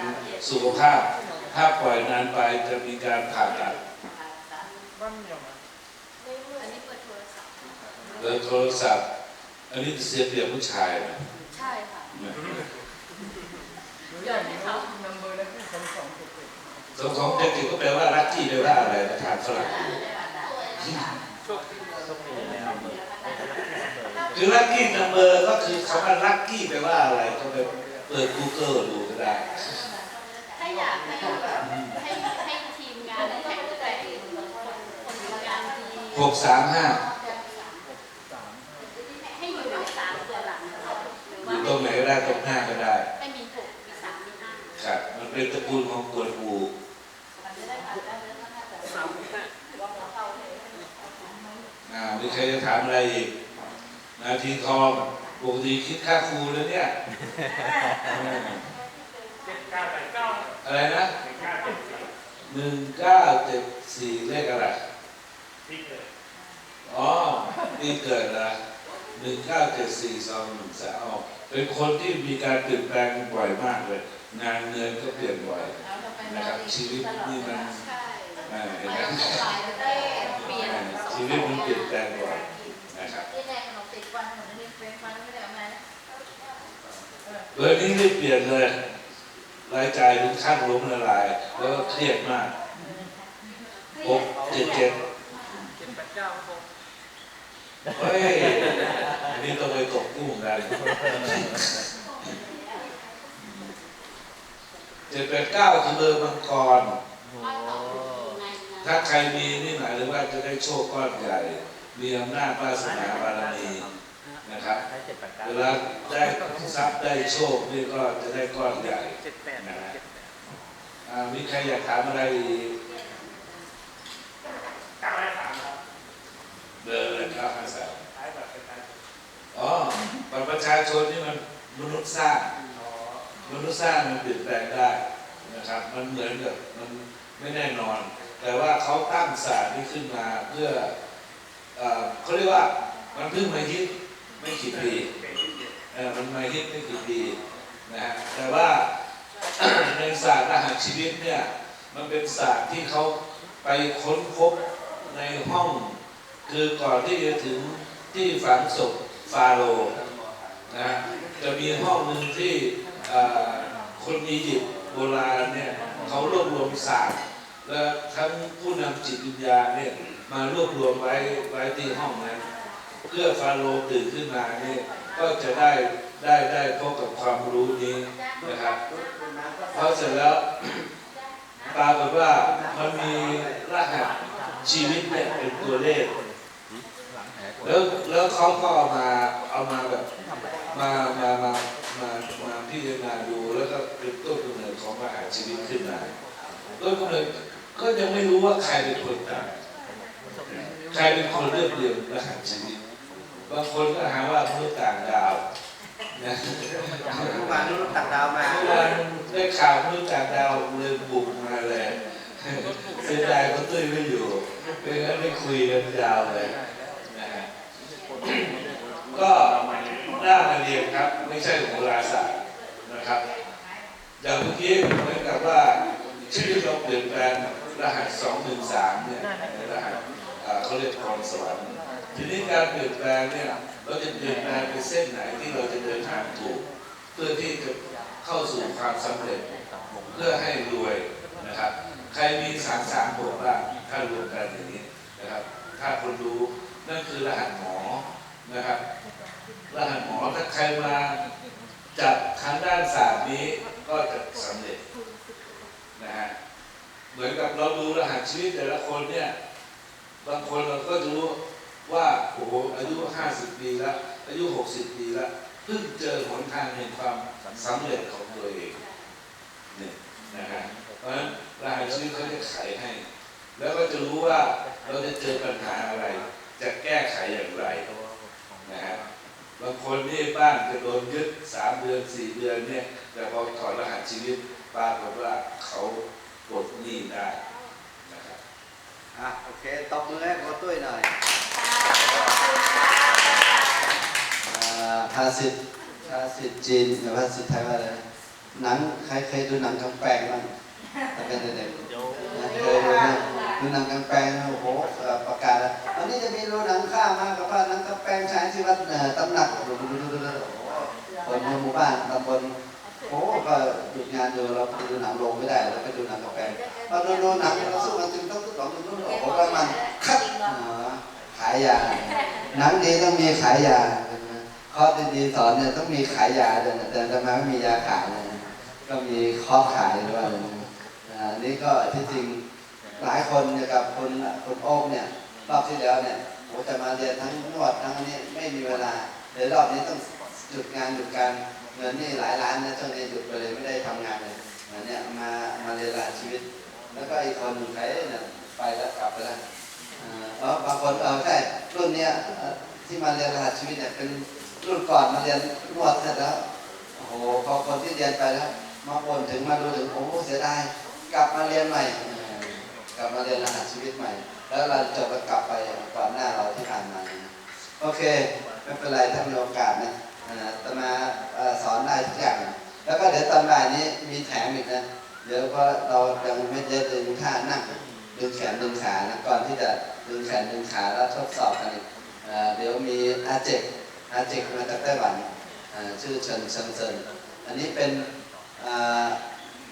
เป็นสุขภาพ ถ้าปล่อยนานไปจะมีการผ่าตัดบ้านเดียวนะอันนี้เปิดโทรศัพท์เบอร์โทรศัพท์ อันนี้เสียเปรียบผู้ชายนะใช่ค่ะนะหย่อนให้เขานำเบอร์แล้วที่สองสองเจ็ดเจ็ดสองสองเจ็ดก็แปลว่าลัคกี้แปลว่าอะไรนะทานฝรั่งโชคดีโชคดีแล้วคือลัคกี้นัมเบอร์ก็คือคำว่าลัคกี้แปลว่าอะไรก็ไป เปิด Google ดูก็ได้ ถ้าอยากให้แบบให้ให้ทีมงานแข็งแกร่งคนคนทำงานดีหกสามห้าสามให้อยู่ในสามตัวหลังหรืออว่ายู่ตรงไหนก็ได้ตรงหน้าก็ได้ให้มีหกมีสามมีห้าครับ มันเป็นตระกูลของกวนอูสามห้าอ่ามีใครจะถามอะไรอีกนาทีทอง ปกติคิดค่าครูแล้วเนี่ยอ่าเจ็ดเก้าแปดเก้าอะไรนะเจ็ดเก้าเจ็ดสี่หนึ่งเก้าเจ็ดสี่เลขอะไรทิ้งเลยอ๋อปีเกิดละหนึ่งเก้าเจ็ดสี่สองหนึ่งสามเป็นคนที่มีการเปลี่ยนแปลงบ่อยมากเลย งานเงินก็เปลี่ยนบ่อยนะครับชีวิตนี่มันใช่อ่าเห็นไปไหมสายได้เปลี่ยนอ่าชีวิตมันเปลี่ยนแปลงบ่อยนะครับ ที่แรกขนมติดวันขนมนี้เป็นฟันไม่ได้เอามา เบอร์นี้ไม่เปลี่ยนเลยรายจ่ายถึงขั้นล้มละลาย แล้วก็เครียดมากหกเจ็ดเจ็ดเจ็ดแปดเก้าเฮ้ยอันนี้ต้องไปตกกุ้งกันเจ็ดแปดเก้าคือเบอร์มังกร ถ้าใครมีนี่หมายถึงว่าจะได้โชคก้อนใหญ่ มีอำนาจวาสนาบารมี นะครับเวลาได้ทรัพย์ได้โชคนี่ก็จะได้ก้อนใหญ่เจ็ดแปดเจ็ดแปดอ่ามีใครอยากถามอะไรอีกเก้าห้าสามครับเบอร์เลยครับอาสาท้ายแบบเป็นการอ๋อบัตรประชาชนนี่มันมนุษย์สร้างอ๋อมนุษย์สร้างมันเปลี่ยนแปลงได้นะครับ มันเหมือนกับมันไม่แน่นอน แต่ว่าเขาตั้งศาสตร์นี้ขึ้นมาเพื่อเอ่อเขาเรียกว่ามันเพิ่งมาฮิต ไม่กี่ปีเป็นที่เจ็ดเออมันมาฮิตไม่กี่ปีนะฮะแต่ว่าในศาสตร์รหัสชีวิตเนี่ยมันเป็นศาสตร์ที่เขาไปค้นพบในห้อง คือก่อนที่จะถึงที่ฝังศพฟาโรห์นะฮะจะมีห้องหนึ่งที่เอ่อคนอียิปต์โบราณเนี่ยเขารวบรวมศาสตร์และทั้งผู้นำจิตวิญญาณเนี่ยมารวบรวมไว้ไว้ที่ห้องนั้น เพื่อฟาโรห์ตื่นขึ้นมาเนี่ยก็จะได้ได้ได้พบกับความรู้นี้นะครับพอเสร็จแล้วปรากฏว่ามันมีรหัสชีวิตเนี่ยเป็นตัวเลข แล้วแล้วเขาก็เอามาเอามาแบบมามามามามาพิจารณาดูแล้วก็เป็นต้นกำเนิดของรหัสชีวิตขึ้นมาต้นกำเนิดก็ยังไม่รู้ว่าใครเป็นคนต่างใครเป็นคนเลือกเรียงรหัสชีวิต บางคนก็หาว่ามนุษย์ต่างดาวนะเมื่อวานนู้นตักดาวมาเมื่อวานได้ข่าวมนุษย์ต่างดาวเลยบุกมาเลยเสียดายเขาตุ้ยไม่อยู่เป็นงั้นได้คุยกันยาวเลยนะฮะก็น่ามาเรียนครับ ไม่ใช่โหราศาสตร์นะครับอย่างเมื่อกี้เหมือนกับว่าชีวิตเราเปลี่ยนแปลงรหัสสองหนึ่งสามเนี่ยรหัสอ่าเขาเรียกพรสวรรค์ ทีนี้การเปลี่ยนแปลงเนี่ยเราจะเปลี่ยนแปลงไปเส้นไหนที่เราจะเดินทางถูก เพื่อที่จะเข้าสู่ความสำเร็จ เพื่อให้รวยนะครับ ใครมีสามสามบวกบ้างถ้ารวมกันอย่างนี้นะครับ ถ้าคนรู้นั่นคือรหัสหมอนะครับรหัสหมอถ้าใครมาจับทางด้านศาสตร์นี้ก็จะสำเร็จนะฮะเหมือนกับเราดูรหัสชีวิตแต่ละคนเนี่ยบางคนเราก็รู้ ว่าโอ้โหอายุ 50 ปีแล้วอายุ 60 ปีแล้วเพิ่งเจอหนทางแห่งความสำเร็จของตัวเองเนี่ยนะฮะเพราะฉะนั้นรหัสชีวิตเขาจะไขให้ แล้วก็จะรู้ว่าเราจะเจอปัญหาอะไร จะแก้ไขอย่างไรนะฮะบางคนนี่บ้านจะโดนยึดสามเดือนสี่เดือนเนี่ยแต่พอถอดรหัสชีวิตปรากฏว่าเขาปลดหนี้ได้นะครับอะโอเคตบมือให้หมอตุ้ยหน่อย ภาษิตภาษิตจีนกับภาษิตไทยว่าอะไรหนังใครเคยดูหนังกำแพงบ้างตอนเป็นเด็กๆนะเคยดูไหมดูหนังกำแพงโอ้โหประกาศแล้ววันนี้จะมีดูหนังข้ามมากับว่าหนังกำแพงฉายที่วัดตำหนักดูดูดูดูดูโอ้โหคนในหมู่บ้านตำบลโอ้โหก็หยุดงานอยู่เราไปดูหนังโรงไม่ได้เราไปดูหนังกำแพงพอดูดูหนังเราสู้กันจริงต้องต้องต้องโอ้โหประมาณคัดายยา หนังดีต้องมีขายยาคอร์สดีๆสอนเนี่ยต้องมีขายยาเดินแต่ทำไมไม่มียาขายนะก็มีคอร์สขายด้วยนะอ่านี่ก็ที่จริงหลายคนเนี่ยกับคุณคุณโอ๊คเนี่ยรอบที่แล้วเนี่ยผมจะมาเรียนทั้งนวดทั้งนี้ไม่มีเวลาเดี๋ยวรอบนี้ต้องหยุดงานหยุดการเงินนี่หลายล้านนะช่วงนี้หยุดไปเลยไม่ได้ทำงานเลยอันเนี้ยมามาเรียนรชีวิต แล้วก็อีกคนหนึ่งใครเนี่ยไปแล้วกลับไปแล้ว คนเออใช่รุ่นเนี้ยที่มาเรียนรหัสชีวิตเนี่ยเป็นรุ่นก่อนมาเรียนนวดเสร็จแล้วโอ้โหพอคนที่เรียนไปแล้ว มาบ่นถึงมาดูถึงโอ้โหเสียดายกลับมาเรียนใหม่ กลับมาเรียนรหัสชีวิตใหม่ แล้วเราจบแล้วกลับไปก่อนหน้าเราที่ผ่านมานโอเคไม่เป็นไรถ้ามีโอกาสนะเอ่อจะมาสอนได้ทุกอย่างแล้วก็เดี๋ยวตอนบ่ายนี้มีแถมอีกนะเดี๋ยวก็เรายังไม่ได้ดึงท่านั่งดึงแขนดึงขานะก่อนที่จะดึงแขนดึงขาแล้วทดสอบกันอีกเดี๋ยวมีอาเจกอาเจกมาจากไต้หวันชื่อเฉินเฉินเซินอันนี้เป็น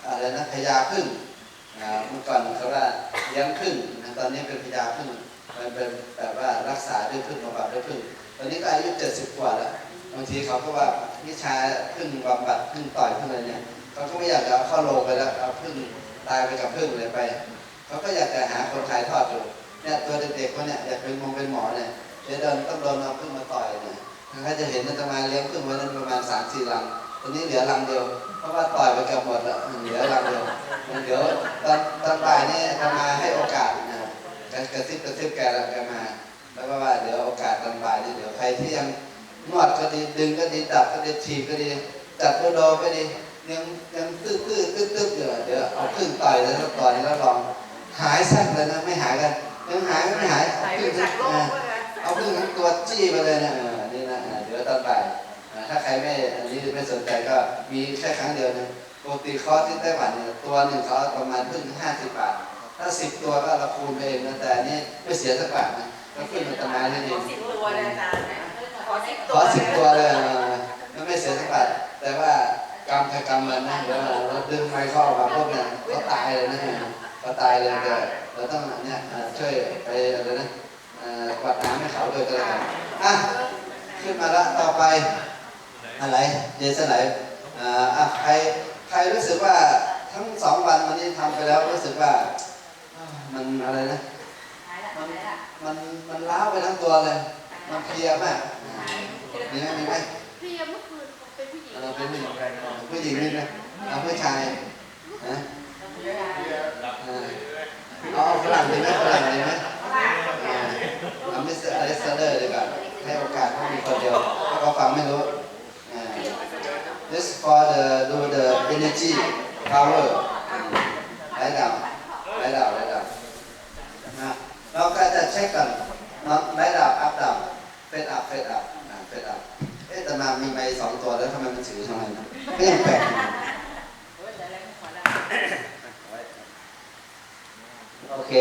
อะไรนะพญาพึ่งเมื่อก่อนเขาว่าเลี้ยงพึ่งตอนนี้เป็นพญาพึ่งมันเป็นแบบว่ารักษาด้วยพึ่งบำบัดด้วยพึ่งตอนนี้ก็อายุเจ็ดสิบกว่าแล้วบางทีเขาก็ว่าวิชาพึ่งบำบัดพึ่งต่อยพึ่งอะไรเนี่ยเขาก็ไม่อยากจะเอาเข้าโรงไปแล้วเอาพึ่งตายไปกับพึ่งเลยไป เขาก็อยากจะหาคนถ่ายทอดอยู่ เนี่ยตัวเด็กๆคนเนี่ยอยากเป็นมงเป็นหมอเนี่ยเดี๋ยวเดินต้องโดนเอาพึ่งมาต่อยเนี่ยถ้าจะเห็นอาตมาเลี้ยงพึ่งไว้นั้นประมาณสามสี่ลังตอนนี้เหลือลังเดียว เพราะว่าต่อยไปกือบหมดแล้วเหลือลังเดียวเดี๋ยวตอนตอนบ่ายนี่อาตมาให้โอกาสนะกระกระซิบกระซิบแกแล้วแกมา แล้วก็ว่าเดี๋ยวโอกาสตอนบ่ายนี่เดี๋ยวใครที่ยังนวดก็ดีดึงก็ดีดับก็ดีถีบก็ดีจัดโดโดก็ดียังยังตื้อตื้อตื้อตื้ออยู่เดี๋ยวเอาพึ่งต่อยแล้วต่อยแล้วลองหายสั้นเลยนะไม่หายกัน ยังหายไม่หายเอาหายไปพึ่งจากโลกอ่าเลยนะเอาพึ่งทั้งตัวจี้ไปเลยนะเออนี่นะอ่าเดี๋ยวตอนบ่ายอ่าถ้าใครไม่อันนี้ไม่สนใจก็มีแค่ครั้งเดียวนะปกติคอร์สที่ไต้หวันเนี่ยตัวหนึ่งเขาประมาณพึ่งห้าสิบบาท ถ้าสิบตัวก็เราคูณไปเองนะแต่อันนี้ไม่เสียสักบาทนะก็ขึ้นมาตมาที่ขนี่อสิบตัวเลยอาจารย์นะขอสิบขตัวอสิบตัวเลยเออมันไม่เสียสักบาทแต่ว่ากรรมใครกรรมมันนะเดี๋ยวเราดึงไม้เข้ามาพวกเนี่ยเขาตายเลยนะ เขาตายเลยแต่เราต้องเนี่ยเอ่อช่วยไปอะไรนะเอ่อกวาดน้ำให้เขาด้วยก็แล้วกันอะขึ้นมาละต่อไปอะไรเยสไหนอ่าอะใครใครรู้สึกว่าทั้งสองวันวันนี้ทำไปแล้วรู้สึกว่าอ่ามันอะไรนะมันมันมันล้าวไปทั้งตัวเลย มันเพลียมากมีไหมมีไหมเพลียเมื่อคืนเป็นผู้หญิงเออเป็นผู้หญิงผู้หญิงนี่นะเอาผู้ชายนะเออ รั่งดีไหมฝรั่งดีไหมเออเอามิสเตอร์อเลสเดอร์ดีกว่าให้โอกาสเขามีคนเดียวเพราเขาฟังไม่รู้ this for the do the energy power ไล่ดาวไล่ดาวไล่ดาวนะเราก็จะเช็คกันนะไล่ดาวอัพดาวเฟดอัพเฟดอัพเฟดอัพเอ๊ะแต่มามีใบสองตัวแล้วทำไมมันถือทำไมนะก็ยังแปลกอยู่โอ เค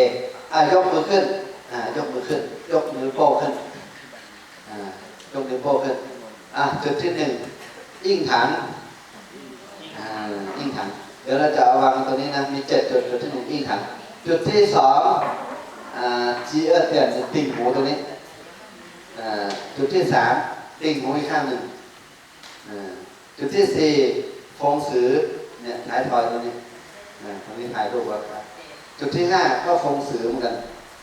อะยกมือขึ้นอ่ายกมือขึ้น ยกมือโป้ขึ้นอ่ายกนิ้วโป้ขึ้นอะจุดที่หนึ่งยิ่งถังอ่ายิ่งถังเดี๋ยวเราจะเอาวางตัวนี้นะมีเจ็ดจุดจุดที่หนึ่งยิ่งถังจุดที่สองอ่าจีเออเตียนติ่งหูตรงนี้อ่าจุดที่สามติ่งหูอีกข้างหนึ่งอ่าจุดที่สี่ฟงสือเนี่ยท้ายทอยตรงนี้อ่าตรงนี้ถ่ายรูปไว้ครับ จุดที่ห้าก็ฟงสือเหมือนกัน